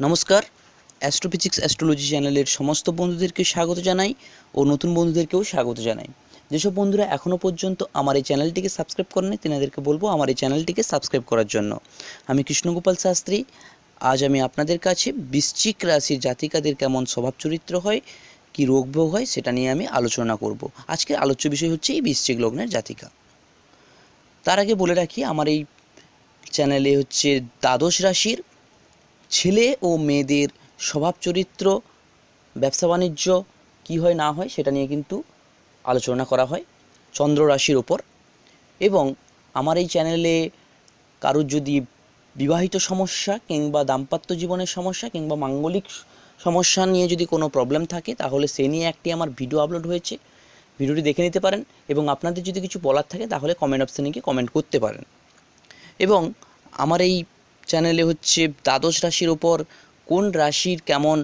নমস্কার। Astrophysics astrology চ্যানেলের সমস্ত বন্ধুদেরকে স্বাগত জানাই ও নতুন বন্ধুদেরকেও স্বাগত জানাই। যেসব বন্ধুরা এখনও পর্যন্ত আমার এই চ্যানেলটিকে সাবস্ক্রাইব করেনি, তেনাদেরকে বলব আমার এই চ্যানেলটিকে সাবস্ক্রাইব করার জন্য। আমি কৃষ্ণগোপাল শাস্ত্রী। আজ আমি আপনাদের কাছে বৃশ্চিক রাশির জাতিকাদের কেমন স্বভাব চরিত্র হয়, কি রোগ ভোগ হয়, সেটা নিয়ে আমি আলোচনা করব। আজকের আলোচ্য বিষয় হচ্ছে এই বৃশ্চিক লগ্নের জাতিকা। তার আগে বলে রাখি, আমার এই চ্যানেলে হচ্ছে দ্বাদশ রাশির ছেলে ও মেয়েদের স্বভাব চরিত্র, ব্যবসা বাণিজ্য কী হয় না হয় সেটা নিয়ে কিন্তু আলোচনা করা হয় চন্দ্র রাশির ওপর। এবং আমার এই চ্যানেলে কারোর যদি বিবাহিত সমস্যা কিংবা দাম্পত্য জীবনের সমস্যা কিংবা মাঙ্গলিক সমস্যা নিয়ে যদি কোনো প্রবলেম থাকে, তাহলে সে নিয়ে একটি আমার ভিডিও আপলোড হয়েছে। ভিডিওটি দেখে নিতে পারেন এবং আপনাদের যদি কিছু বলার থাকে, তাহলে কমেন্ট অপশানে গিয়ে কমেন্ট করতে পারেন। এবং আমার এই চ্যানেলে হচ্ছে দ্বাদশ রাশির ওপর কোন রাশির কেমন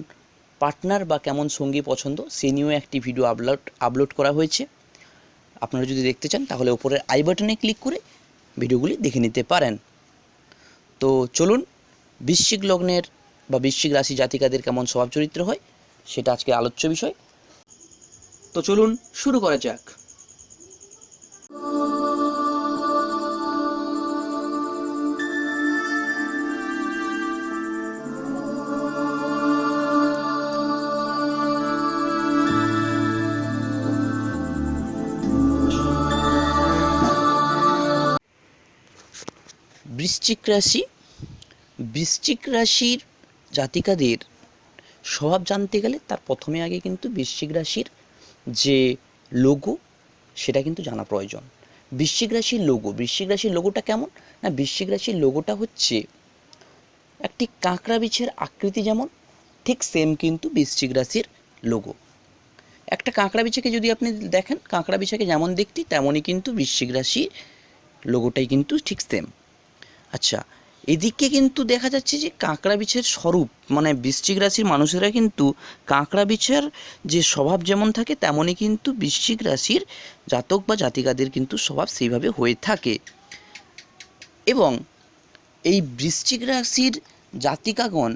পার্টনার বা কেমন সঙ্গী পছন্দ, সে নিয়েও একটি ভিডিও আপলোড আপলোড করা হয়েছে। আপনারা যদি দেখতে চান, তাহলে ওপরের আই বাটনে ক্লিক করে ভিডিওগুলি দেখে নিতে পারেন। তো চলুন, বৃশ্চিক লগ্নের বা বৃশ্চিক রাশি জাতিকাদের কেমন স্বভাব চরিত্র হয়, সেটা আজকে আলোচ্য বিষয়। তো চলুন, শুরু করা যাক। বৃশ্চিক রাশি, বৃশ্চিক রাশির জাতিকাদের স্বভাব জানতে গেলে তার প্রথমে আগে কিন্তু বৃশ্চিক রাশির যে লোগো সেটা কিন্তু জানা প্রয়োজন। বৃশ্চিক রাশির লোগো বৃশ্চিক রাশির লোগোটা কেমন? না, বৃশ্চিক রাশির লোগোটা হচ্ছে একটি কাঁকড়া বিছের আকৃতি যেমন, ঠিক সেম কিন্তু বৃশ্চিক রাশির লোগো একটা কাঁকড়া বিছাকে যদি আপনি দেখেন, কাঁকড়া বিছাকে যেমন দেখতে, তেমনই কিন্তু বৃশ্চিক রাশির লোগোটাই কিন্তু ঠিক সেম আচ্ছা এদিকে কিন্তু দেখা যাচ্ছে যে কাঁকড়া বিছের স্বরূপ মানে বৃশ্চিক রাশির মানুষেরা কিন্তু কাঁকড়া বিছের যে স্বভাব যেমন থাকে তেমনই কিন্তু বৃশ্চিক রাশির জাতক বা জাতিকাদের কিন্তু স্বভাব সেইভাবে হয়ে থাকে। এবং এই বৃশ্চিক রাশির জাতিকাগণ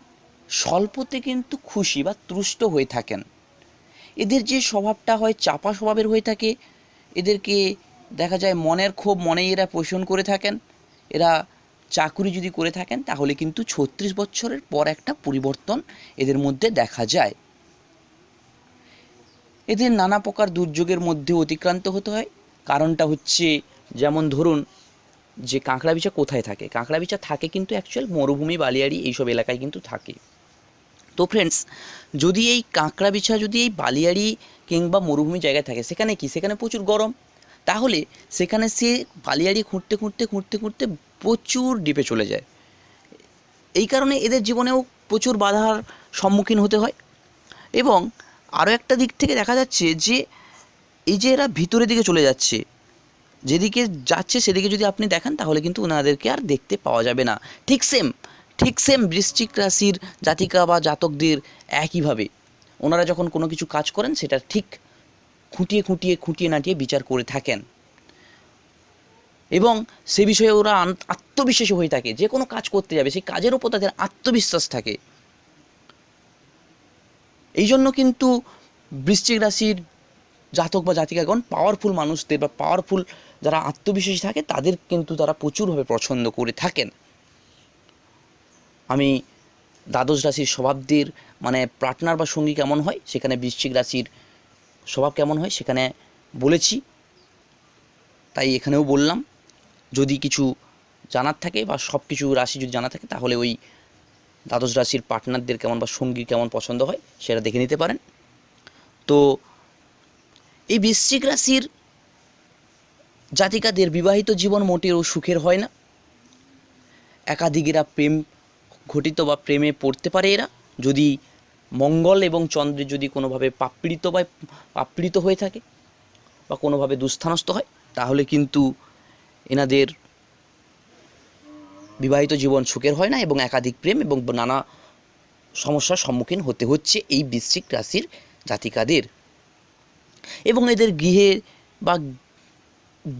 স্বল্পতে কিন্তু খুশি বা তুষ্ট হয়ে থাকেন। এদের যে স্বভাবটা হয়, চাপা স্বভাবের হয়ে থাকে। এদেরকে দেখা যায় মনের ক্ষোভ মনেই এরা পোষণ করে থাকেন। এরা চাকুরি যদি করে থাকেন, তাহলে কিন্তু ছত্রিশ বছরের পর একটা পরিবর্তন এদের মধ্যে দেখা যায়। এদের নানা প্রকার দুর্যোগের মধ্যে অতিক্রান্ত হতে হয়। কারণটা হচ্ছে, যেমন ধরুন, যে কাঁকড়া বিছা কোথায় থাকে? কাঁকড়া বিছা থাকে কিন্তু অ্যাকচুয়াল মরুভূমি, বালিয়াড়ি এইসব এলাকায় কিন্তু থাকে। তো ফ্রেন্ডস যদি এই কাঁকড়া বিছা, যদি এই বালিয়াড়ি কিংবা মরুভূমি জায়গায় থাকে, সেখানে কি? সেখানে প্রচুর গরম। তাহলে সেখানে সে বালিয়াড়ি খুঁড়তে খুঁড়তে খুঁড়তে খুঁড়তে প্রচুর ডিপে চলে যায়। এই কারণে এদের জীবনেও প্রচুর বাধার সম্মুখীন হতে হয়। এবং আরও একটা দিক থেকে দেখা যাচ্ছে যে, এই যে এরা ভিতরের দিকে চলে যাচ্ছে, যেদিকে যাচ্ছে সেদিকে যদি আপনি দেখেন, তাহলে কিন্তু ওনাদেরকে আর দেখতে পাওয়া যাবে না। ঠিক সেম ঠিক সেম বৃশ্চিক রাশির জাতিকা বা জাতকদের একইভাবে। ওনারা যখন কোনো কিছু কাজ করেন, সেটা ঠিক খুঁটিয়ে খুঁটিয়ে খুঁটিয়ে নাটিয়ে বিচার করে থাকেন। এবং সে বিষয়ে ওরা আত্মবিশ্বাসী হয়ে থাকে। যে কোনো কাজ করতে যাবে, সেই কাজের ওপর তাদের আত্মবিশ্বাস থাকে। এই জন্য কিন্তু বৃশ্চিক রাশির জাতক বা জাতিকাগণ পাওয়ারফুল মানুষদের বা পাওয়ারফুল যারা আত্মবিশ্বাসী থাকে, তাদের কিন্তু তারা প্রচুরভাবে পছন্দ করে থাকেন। আমি দ্বাদশ রাশির স্বভাবদের মানে পার্টনার বা সঙ্গী কেমন হয়, সেখানে বৃশ্চিক রাশির স্বভাব কেমন হয় সেখানে বলেছি। তাই এখানেও বললাম, যদি কিছু জানার থাকে বা সব কিছু রাশি যদি জানা থাকে, তাহলে ওই দ্বাদশ রাশির পার্টনারদের কেমন বা সঙ্গী কেমন পছন্দ হয় সেটা দেখে নিতে পারেন। তো এই বৃশ্চিক রাশির জাতিকাদের বিবাহিত জীবন মোটেও সুখের হয় না। একাধিক এরা প্রেম, ঘটিত বা প্রেমে পড়তে পারে এরা। যদি মঙ্গল এবং চন্দ্রের যদি কোনোভাবে পাপড়িত বা পাপড়িত হয়ে থাকে বা কোনোভাবে দুস্থানস্থ হয়, তাহলে কিন্তু এনাদের বিবাহিত জীবন সুখের হয় না এবং একাধিক প্রেম এবং নানা সমস্যার সম্মুখীন হতে হচ্ছে এই বৃশ্চিক রাশির জাতিকাদের। এবং এদের গৃহে বা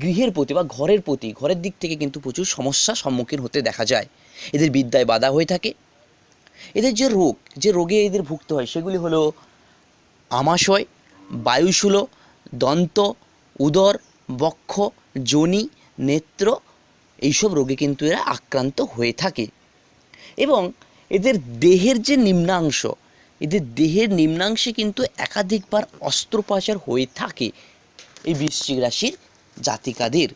গৃহের প্রতি বা ঘরের প্রতি, ঘরের দিক থেকে কিন্তু প্রচুর সমস্যার সম্মুখীন হতে দেখা যায়। এদের বিদ্যায় বাধা হয়ে থাকে এদের যে রোগ, যে রোগে এদের ভুগতে হয়, সেগুলি হলো আমাশয়, বায়ুশূল, দন্ত, উদর, বক্ষ যোনি নেত্র, এইসব রোগে কিন্তু এরা আক্রান্ত হয়ে থাকে। এবং এদের দেহের যে নিম্নাংশ, এদের দেহের নিম্নাংশে কিন্তু একাধিকবার অস্ত্রোপচার হয়ে থাকে এই বৃশ্চিক রাশির জাতিকাদের।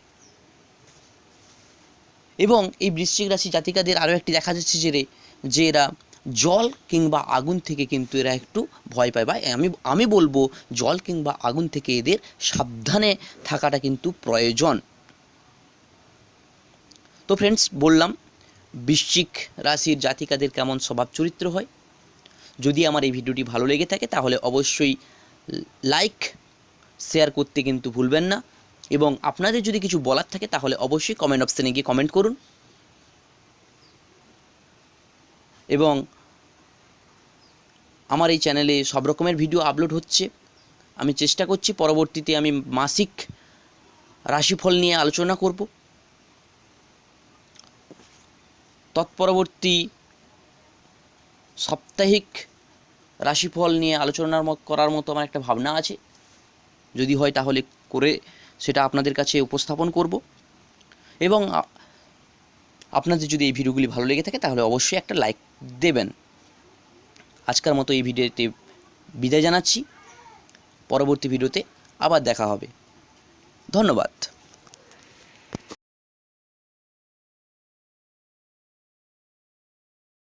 এবং এই বৃশ্চিক রাশি জাতিকাদের আরও একটি দেখা যাচ্ছে যে রে, যে এরা জল কিংবা আগুন থেকে কিন্তু এরা একটু ভয় পায় বা আমি আমি বলব জল কিংবা আগুন থেকে এদের সাবধানে থাকাটা কিন্তু প্রয়োজন। তো ফ্রেন্ডস বললাম, বৃশ্চিক রাশির জাতিকাদের কেমন স্বভাব চরিত্র হয়? যদি আমার এই ভিডিওটি ভালো লেগে থাকে, তাহলে অবশ্যই লাইক শেয়ার করতে কিন্তু ভুলবেন না। এবং আপনাদের যদি কিছু বলার থাকে, তাহলে অবশ্যই কমেন্ট অপশানে গিয়ে কমেন্ট করুন। এবং আমার এই চ্যানেলে সব রকমের ভিডিও আপলোড হচ্ছে। আমি চেষ্টা করছি, পরবর্তীতে আমি মাসিক রাশিফল নিয়ে আলোচনা করব। তৎপরবর্তী সাপ্তাহিক রাশিফল নিয়ে আলোচনার করার মতো আমার একটা ভাবনা আছে। যদি হয় তাহলে করে সেটা আপনাদের কাছে উপস্থাপন করব। এবং আপনাদের যদি এই ভিডিওগুলি ভালো লেগে থাকে, তাহলে অবশ্যই একটা লাইক দেবেন। আজকের মতো এই ভিডিওতে বিদায় জানাচ্ছি। পরবর্তী ভিডিওতে আবার দেখা হবে। ধন্যবাদ।